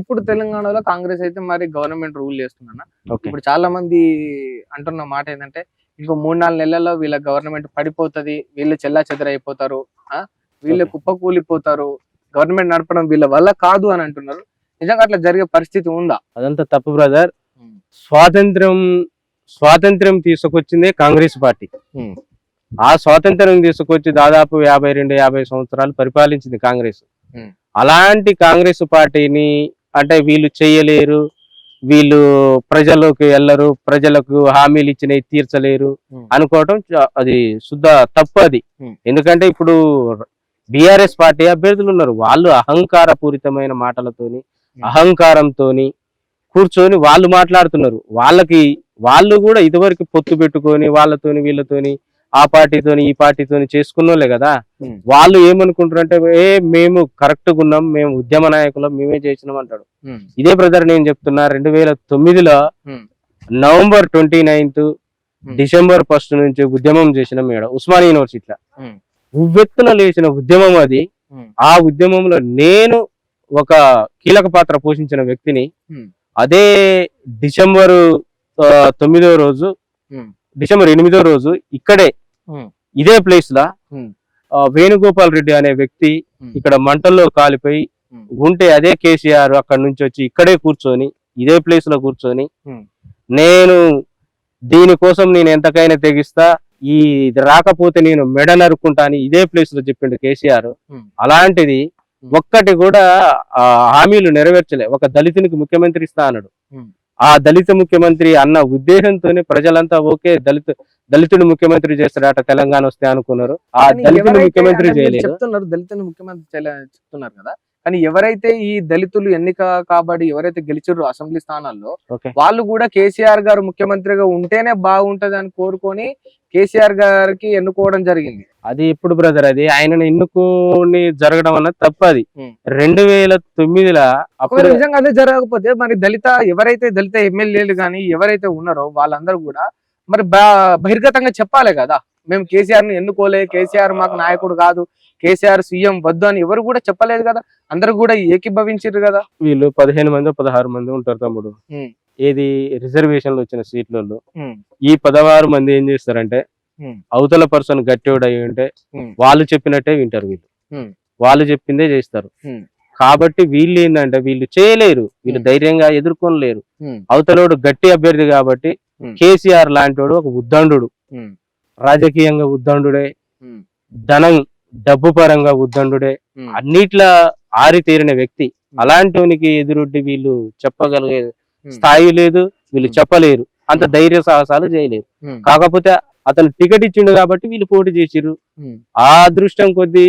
ఇప్పుడు తెలంగాణలో కాంగ్రెస్ అయితే మరి గవర్నమెంట్ రూల్ చేస్తున్నా ఓకే ఇప్పుడు చాలా మంది అంటున్న మాట ఏంటంటే ఇంకో మూడు నాలుగు నెలల్లో వీళ్ళ గవర్నమెంట్ పడిపోతది వీళ్ళు చెల్లా చెదరైపోతారు వీళ్ళు. కుప్పకూలిపోతారు గవర్నమెంట్ నడపడం వీళ్ళ వల్ల కాదు అని అంటున్నారు నిజంగా అట్లా జరిగే పరిస్థితి ఉందా అదంతా తప్పు బ్రదర్. స్వాతంత్రం స్వాతంత్రం తీసుకొచ్చిందే కాంగ్రెస్ పార్టీ. ఆ స్వాతంత్రం తీసుకొచ్చి దాదాపు యాభై రెండు యాభై సంవత్సరాలు పరిపాలించింది కాంగ్రెస్. అలాంటి కాంగ్రెస్ పార్టీని అంటే వీళ్ళు చేయలేరు వీళ్ళు ప్రజల్లోకి వెళ్ళరు ప్రజలకు హామీలు ఇచ్చినవి తీర్చలేరు Hmm. అనుకోవటం అది శుద్ధ తప్పు అది Hmm. ఎందుకంటే ఇప్పుడు బిఆర్ఎస్ పార్టీ అభ్యర్థులు ఉన్నారు వాళ్ళు అహంకార పూరితమైన మాటలతోని అహంకారంతోని కూర్చొని వాళ్ళు మాట్లాడుతున్నారు వాళ్ళకి వాళ్ళు కూడా ఇదివరకు పొత్తు పెట్టుకొని వాళ్ళతోని వీళ్ళతోని ఆ పార్టీతోని ఈ పార్టీతోని చేసుకున్నోళ్ళే కదా. వాళ్ళు ఏమనుకుంటారు అంటే ఏ మేము కరెక్ట్గా ఉన్నాం మేము ఉద్యమ నాయకులం మేమే చేసినాం అంటాడు ఇదే బ్రదర్ నేను చెప్తున్నా రెండు వేల తొమ్మిదిలో. November twenty ninth. December first నుంచి ఉద్యమం చేసిన మేడ ఉస్మానియా యూనివర్సిటీలో. ఉవ్వెత్తున లేచిన ఉద్యమం అది ఆ ఉద్యమంలో నేను ఒక కీలక పాత్ర పోషించిన వ్యక్తిని. అదే డిసెంబర్ తొమ్మిదో రోజు డిసెంబర్ ఎనిమిదో రోజు ఇక్కడే. ఇదే ప్లేస్ లా వేణుగోపాల్ రెడ్డి అనే వ్యక్తి. ఇక్కడ మంటల్లో కాలిపోయి. ఉంటే అదే కేసీఆర్ అక్కడ నుంచి వచ్చి ఇక్కడే కూర్చొని ఇదే ప్లేస్లో కూర్చొని. నేను దీనికోసం నేను ఎంతకైనా తెగిస్తా ఈ ఇది రాకపోతే నేను మెడ నరుక్కుంటా అని ఇదే ప్లేస్లో చెప్పిండు కేసీఆర్. అలాంటిది. ఒక్కటి కూడా హామీలు నెరవేర్చలే ఒక దళితునికి ముఖ్యమంత్రి ఇస్తా అన్నాడు. ఆ దళిత ముఖ్యమంత్రి అన్న ఉద్దేశంతోనే ప్రజలంతా ఓకే దళిత దళితుడు ముఖ్యమంత్రి చేస్తాడట తెలంగాణ వస్తే అనుకున్నారు. ఆ దళితుడు ముఖ్యమంత్రి చేయలేదు. చెప్తున్నారు దళితుని ముఖ్యమంత్రి చెప్తున్నారు కదా కానీ ఎవరైతే ఈ దళితులు ఎన్నిక కాబడి ఎవరైతే గెలిచారో అసెంబ్లీ స్థానాల్లో వాళ్ళు కూడా కేసీఆర్ గారు ముఖ్యమంత్రిగా ఉంటేనే బాగుంటది అని కోరుకొని కేసీఆర్ గారికి ఎన్నుకోవడం జరిగింది. అది ఎప్పుడు బ్రదర్? అది ఆయనను ఎన్నుకొని జరగడం అన్నది తప్పది. రెండు వేల తొమ్మిదిలో అప్పుడు నిజంగా అదే జరగకపోతే మరి దళిత ఎవరైతే దళిత ఎమ్మెల్యేలు కానీ ఎవరైతే ఉన్నారో వాళ్ళందరూ కూడా మరి బా- బహిర్గతంగా చెప్పాలి కదా? మేము కేసీఆర్ని ఎన్నుకోలే కేసీఆర్ మాకు నాయకుడు కాదు కేసీఆర్ సీఎం వద్దు అని ఎవరు కూడా చెప్పలేదు కదా అందరూ కూడా ఏకీభవించారు కదా వీళ్ళు పదిహేను మంది పదహారు మంది ఉంటారు తమ్ముడు. ఏది రిజర్వేషన్లు వచ్చిన సీట్లలో ఈ పదహారు మంది ఏం చేస్తారంటే. అవతల పర్సన్ గట్టివాడు అయి ఉంటే. వాళ్ళు చెప్పినట్టే వింటారు వీళ్ళు. వాళ్ళు చెప్పిందే చేస్తారు. కాబట్టి వీళ్ళు ఏంటంటే వీళ్ళు చేయలేరు వీళ్ళు. ధైర్యంగా ఎదుర్కొనలేరు అవతలోడు గట్టి అభ్యర్థి కాబట్టి. కేసీఆర్ లాంటివాడు ఒక ఉద్దండు రాజకీయంగా ఉద్దండుడే ధనం డబ్బు పరంగా ఉద్దండుడే అన్నిట్లా ఆరితేరిన వ్యక్తి. అలాంటివనికి ఎదురొడ్డి వీళ్ళు చెప్పగలిగే స్థాయి లేదు వీళ్ళు. చెప్పలేరు. అంత ధైర్య సాహసాలు చేయలేరు. కాకపోతే అతను టికెట్ ఇచ్చిండు కాబట్టి వీళ్ళు పోటీ చేసిర్రు. ఆ అదృష్టం కొద్దీ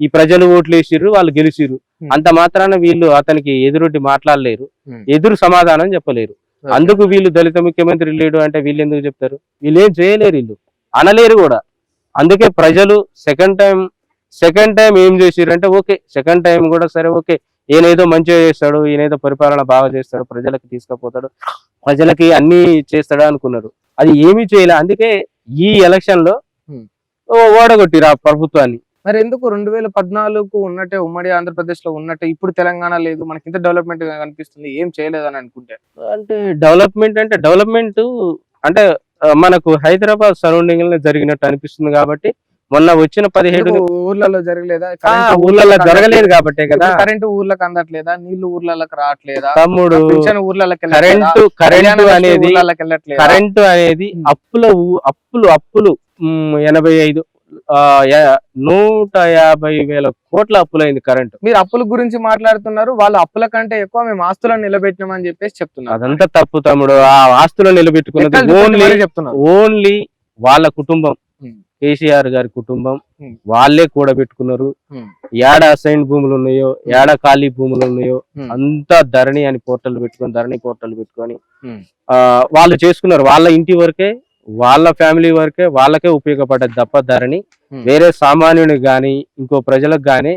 ఈ ప్రజలు ఓట్లు వేసిర్రు వాళ్ళు గెలిచిర్రు. అంత మాత్రాన వీళ్ళు అతనికి ఎదురొడ్డి మాట్లాడలేరు. ఎదురు సమాధానం చెప్పలేరు. అందుకు వీళ్ళు దళిత ముఖ్యమంత్రి లేడు అంటే వీళ్ళు ఎందుకు చెప్తారు? వీళ్ళు ఏం చేయలేరు వీళ్ళు. అనలేరు కూడా. అందుకే ప్రజలు సెకండ్ టైం సెకండ్ టైం ఏం చేసిర్రు అంటే ఓకే సెకండ్ టైం కూడా సరే ఓకే ఈయనేదో మంచిగా చేస్తాడు ఈయనేదో పరిపాలన బాగా చేస్తాడు ప్రజలకు తీసుకుపోతాడు ప్రజలకి అన్ని చేస్తాడు అనుకున్నారు. అది ఏమీ చేయలే. అందుకే ఈ ఎలక్షన్లో ఓడగొట్టిరు ఆ ప్రభుత్వాన్ని. మరి ఎందుకు రెండు వేల పద్నాలుగు ఉన్నట్టే ఉమ్మడి ఆంధ్రప్రదేశ్లో ఉన్నట్టే ఇప్పుడు తెలంగాణ లేదు మనకి ఇంత డెవలప్మెంట్ కనిపిస్తుంది ఏం చేయలేదని అనుకుంటే? అంటే డెవలప్మెంట్ అంటే డెవలప్మెంట్ అంటే మనకు హైదరాబాద్ సరౌండింగ్లో జరిగినట్టు అనిపిస్తుంది కాబట్టి మొన్న వచ్చిన పదిహేడు ఊర్లలో జరగలేదా ఊర్లలో జరగలేదు? కాబట్టే కదా కరెంటు ఊర్లకు అందట్లేదా నీళ్ళు ఊర్లలోకి రావట్లేదా తమ్ముడు? కరెంటు కరెంటు అనేది? కరెంటు అనేది. అప్పుల అప్పులు అప్పులు ఎనభై ఐదు నూట యాభై వేల కోట్ల అప్పులైంది కరెంటు. మీరు అప్పుల గురించి మాట్లాడుతున్నారు వాళ్ళు అప్పుల కంటే ఎక్కువ మేము ఆస్తులను నిలబెట్టినామని చెప్పేసి చెప్తున్నారు. అదంతా తప్పు తమ్ముడు. ఆ ఆస్తులు నిలబెట్టుకున్నది ఓన్లీ చెప్తున్నారు. ఓన్లీ వాళ్ళ కుటుంబం. కేసీఆర్ గారి కుటుంబం. వాళ్ళే కూడబెట్టుకున్నారు. ఏడ అసైన్ భూములు ఉన్నాయో ఏడ ఖాళీ భూములు ఉన్నాయో. అంతా ధరణి అని పోర్టల్ పెట్టుకొని ధరణి పోర్టల్ పెట్టుకొని వాళ్ళు చేసుకున్నారు. వాళ్ళ ఇంటి వరకే వాళ్ళ ఫ్యామిలీ వరకే వాళ్ళకే ఉపయోగపడ్డది తప్ప ధరణి. ఉమ్. వేరే సామాన్యునికి గాని ఇంకో ప్రజలకు గాని.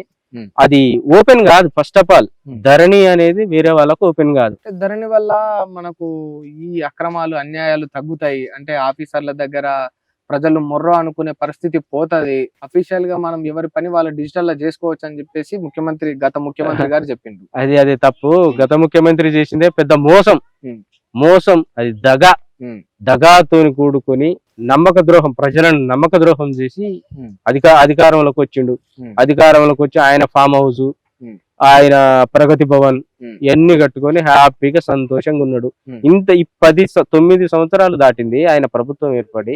అది ఓపెన్ కాదు ఫస్ట్ ఆఫ్ ఆల్. ధరణి అనేది వేరే వాళ్ళకు ఓపెన్ కాదు. ధరణి వల్ల మనకు ఈ అక్రమాలు అన్యాయాలు తగ్గుతాయి. అంటే ఆఫీసర్ల దగ్గర ప్రజలు మొర్రో అనుకునే పరిస్థితి పోతది. అఫీషియల్గా మనం ఎవరి పని వాళ్ళు డిజిటల్లో చేసుకోవచ్చు అని చెప్పేసి ముఖ్యమంత్రి గత ముఖ్యమంత్రి గారు చెప్పిండు అది అది తప్పు. గత ముఖ్యమంత్రి చేసిందే పెద్ద మోసం. మోసం. అది దగా. దగాతోని కూడుకొని నమ్మక ద్రోహం ప్రజలను నమ్మక ద్రోహం చేసి. అధిక అధికారంలోకి వచ్చిండు. అధికారంలోకి వచ్చి ఆయన ఫామ్ హౌస్. ఆయన ప్రగతి భవన్. ఇవన్నీ కట్టుకొని హ్యాపీగా సంతోషంగా ఉన్నాడు. ఇంత ఈ పది తొమ్మిది సంవత్సరాలు దాటింది ఆయన ప్రభుత్వం ఏర్పడి.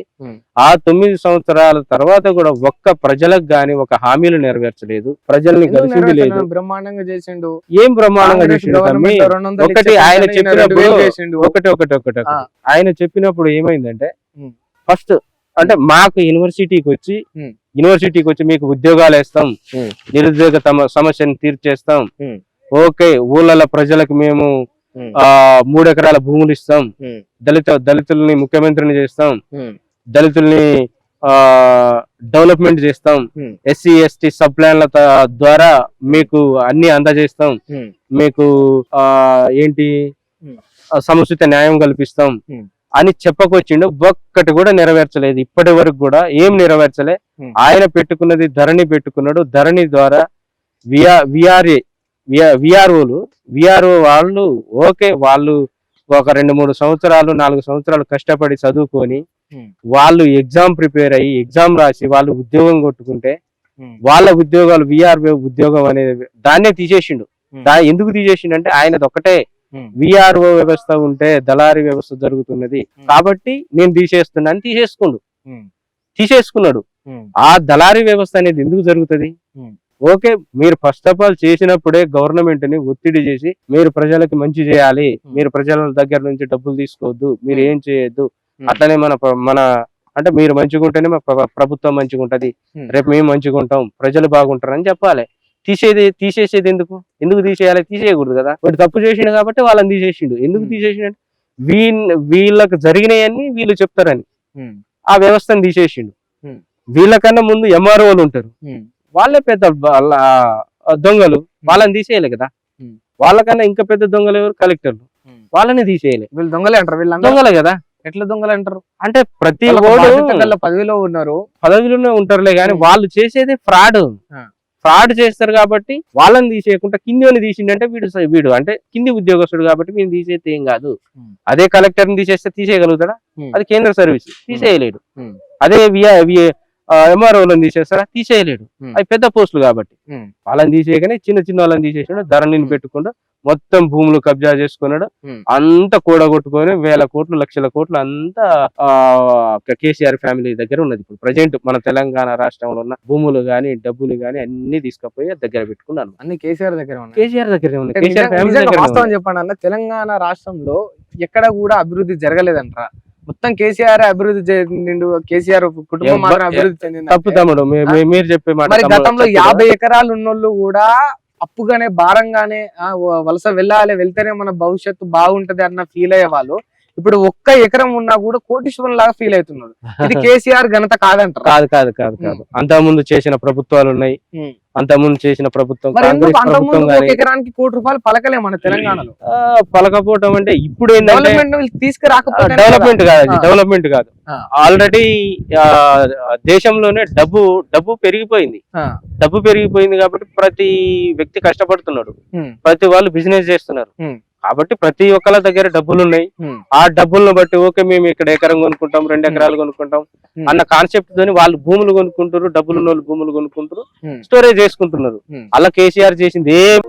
ఆ తొమ్మిది సంవత్సరాల తర్వాత కూడా ఒక్క ప్రజలకు గాని ఒక హామీలు నెరవేర్చలేదు ప్రజల్ని కలిసింది లేదు? బ్రహ్మాండంగా చేసిండు ఏం బ్రహ్మాండంగా చేసిండు ఒకటి ఆయన చెప్పినప్పుడు. ఒకటి ఒకటి ఒకటి. ఆయన చెప్పినప్పుడు ఏమైందంటే. ఫస్ట్ అంటే మాకు యూనివర్సిటీకి వచ్చి. యూనివర్సిటీకి వచ్చి మీకు ఉద్యోగాలు వేస్తాం. నిరుద్యోగ తమ సమస్యను తీర్చేస్తాం. ఓకే ఊళ్ళల ప్రజలకు మేము. ఆ మూడు ఎకరాల భూములు ఇస్తాం. దళిత దళితుల్ని ముఖ్యమంత్రిని చేస్తాం. దళితుల్ని ఆ డెవలప్మెంట్ చేస్తాం. ఎస్సీ ఎస్టీ సబ్ ప్లాన్ల ద్వారా మీకు అన్ని అందజేస్తాం. మీకు ఆ ఏంటి సముచిత న్యాయం కల్పిస్తాం. అని చెప్పకొచ్చిండు ఒక్కటి కూడా నెరవేర్చలేదు ఇప్పటి వరకు కూడా ఏం నెరవేర్చలే. ఆయన పెట్టుకున్నది ధరణి పెట్టుకున్నాడు ధరణి ద్వారా విఆర్ విఆర్ఏ విఆర్ఓలు విఆర్ఓ వాళ్ళు ఓకే వాళ్ళు ఒక రెండు మూడు సంవత్సరాలు నాలుగు సంవత్సరాలు కష్టపడి చదువుకొని. వాళ్ళు ఎగ్జామ్ ప్రిపేర్ అయ్యి ఎగ్జామ్ రాసి వాళ్ళు ఉద్యోగం కొట్టుకుంటే. వాళ్ళ ఉద్యోగాలు విఆర్ఓ ఉద్యోగం అనేది దాన్నే తీసేసిండు. దా ఎందుకు తీసేసిండు ఆయనది ఒకటే. విఆర్ఓ వ్యవస్థ ఉంటే దళారీ వ్యవస్థ జరుగుతున్నది. కాబట్టి నేను తీసేస్తున్నా అని తీసేసుకుండు. తీసేసుకున్నాడు. ఆ దళారీ వ్యవస్థ అనేది ఎందుకు జరుగుతుంది. ఓకే మీరు ఫస్ట్ ఆఫ్ ఆల్ చేసినప్పుడే గవర్నమెంట్ని ఒత్తిడి చేసి మీరు ప్రజలకు మంచి చేయాలి. మీరు ప్రజల దగ్గర నుంచి డబ్బులు తీసుకోవద్దు మీరు. ఏం చేయొద్దు. అట్లనే మన మన అంటే మీరు మంచిగా ఉంటేనే మా ప్రభుత్వం మంచిగా ఉంటది. రేపు మేము మంచిగా ఉంటాం ప్రజలు బాగుంటారు అని చెప్పాలి తీసేది తీసేసేది ఎందుకు? ఎందుకు తీసేయాలి? తీసేయకూడదు కదా. వాడు తప్పు చేసిండు కాబట్టి వాళ్ళని తీసేసిండు. ఎందుకు. తీసేసిండు? వీళ్ళ వీళ్ళకి జరిగినాయన్ని వీళ్ళు చెప్తారని. ఆ వ్యవస్థను తీసేసిండు. వీళ్ళకన్నా ముందు ఎంఆర్ఓలు ఉంటారు. వాళ్ళే పెద్ద దొంగలు. వాళ్ళని తీసేయాలి కదా. వాళ్ళకన్నా ఇంకా పెద్ద దొంగలు ఎవరు? కలెక్టర్లు. వాళ్ళని తీసేయాలి. వీళ్ళు దొంగలే అంటారు వీళ్ళందరూ. దొంగలే కదా. ఎట్లా దొంగలు అంటారు? అంటే ప్రతి ఓడు పదవిలో ఉన్నారు. పదవిలోనే ఉంటారులే కానీ. వాళ్ళు చేసేది ఫ్రాడ్. ఫ్రాడ్ చేస్తారు కాబట్టి వాళ్ళని తీసేయకుండా కింది వాళ్ళని తీసిండంటే వీడు వీడు అంటే కింది ఉద్యోగస్తుడు కాబట్టి వీడిని తీసేస్తే ఏం కాదు. అదే కలెక్టర్ని తీసేస్తే తీసేయగలుగుతాడా. అది కేంద్ర సర్వీస్ తీసేయలేడు. అదే ఎంఆర్ఓలను తీసేస్తారా తీసేయలేడు. అవి పెద్ద పోస్టులు కాబట్టి. వాళ్ళని తీసేయగానే చిన్న చిన్న వాళ్ళని తీసేసాడు ధరణిని ఉమ్. మొత్తం భూములు కబ్జా చేసుకున్నాడు. అంత కూడగొట్టుకొని వేల కోట్లు లక్షల కోట్లు అంతా ఆ కేసీఆర్ ఫ్యామిలీ దగ్గర ఉన్నది. ఇప్పుడు ప్రజెంట్ మన తెలంగాణ రాష్ట్రంలో ఉన్న భూములు గాని డబ్బులు గాని అన్ని తీసుకుపోయి దగ్గర పెట్టుకున్నాను. అన్ని కేసీఆర్ దగ్గర కేసీఆర్ దగ్గరే కేసీఆర్ ఫ్యామిలీ వాస్తవం చెప్పండి అన్న తెలంగాణ రాష్ట్రంలో ఎక్కడ కూడా అభివృద్ధి జరగలేదంట మొత్తం కేసీఆర్ అభివృద్ధి చెందిండు కేసీఆర్ కుటుంబం అభివృద్ధి చెందింది తప్పు తమ్ముడు మీరు చెప్పే మాట గతంలో యాభై ఎకరాలు ఉన్నోళ్ళు కూడా అప్పుగానే భారంగానే ఆ, వలస వెళ్ళాలి వెళ్తేనే మన భవిష్యత్తు బాగుంటది అన్న ఫీల్ అయ్యే వాళ్ళు. ఇప్పుడు ఒక్క ఎకరం ఉన్నా కూడా కోటీశ్వరం లాగా ఫీల్ అవుతున్నారు ఇది కేసీఆర్ ఘనత కాదంటారు. కాదు కాదు కాదు కాదు. అంత ముందు చేసిన ప్రభుత్వాలు ఉన్నాయి. ఉమ్. అంత ముందు చేసిన ప్రభుత్వం ఎకరానికి కోటి రూపాయలు పలకలే మన తెలంగాణలో? పలకపోవటం అంటే ఇప్పుడు ఏంటంటే తీసుకురాకపోతే డెవలప్మెంట్ కాదు. డెవలప్మెంట్ కాదు. ఆల్రెడీ దేశంలోనే డబ్బు డబ్బు పెరిగిపోయింది. డబ్బు పెరిగిపోయింది కాబట్టి ప్రతి వ్యక్తి కష్టపడుతున్నాడు. ప్రతి వాళ్ళు బిజినెస్ చేస్తున్నారు. కాబట్టి ప్రతి ఒక్కళ్ళ దగ్గర డబ్బులు ఉన్నాయి ఆ డబ్బులను బట్టి ఓకే మేము ఇక్కడ ఎకరం కొనుక్కుంటాం రెండు ఎకరాలు కొనుక్కుంటాం. అన్న కాన్సెప్ట్ తోని వాళ్ళు భూములు కొనుక్కుంటారు డబ్బులు భూములు కొనుక్కుంటారు. స్టోరేజ్ చేసుకుంటున్నారు. అలా కేసీఆర్ చేసింది ఏం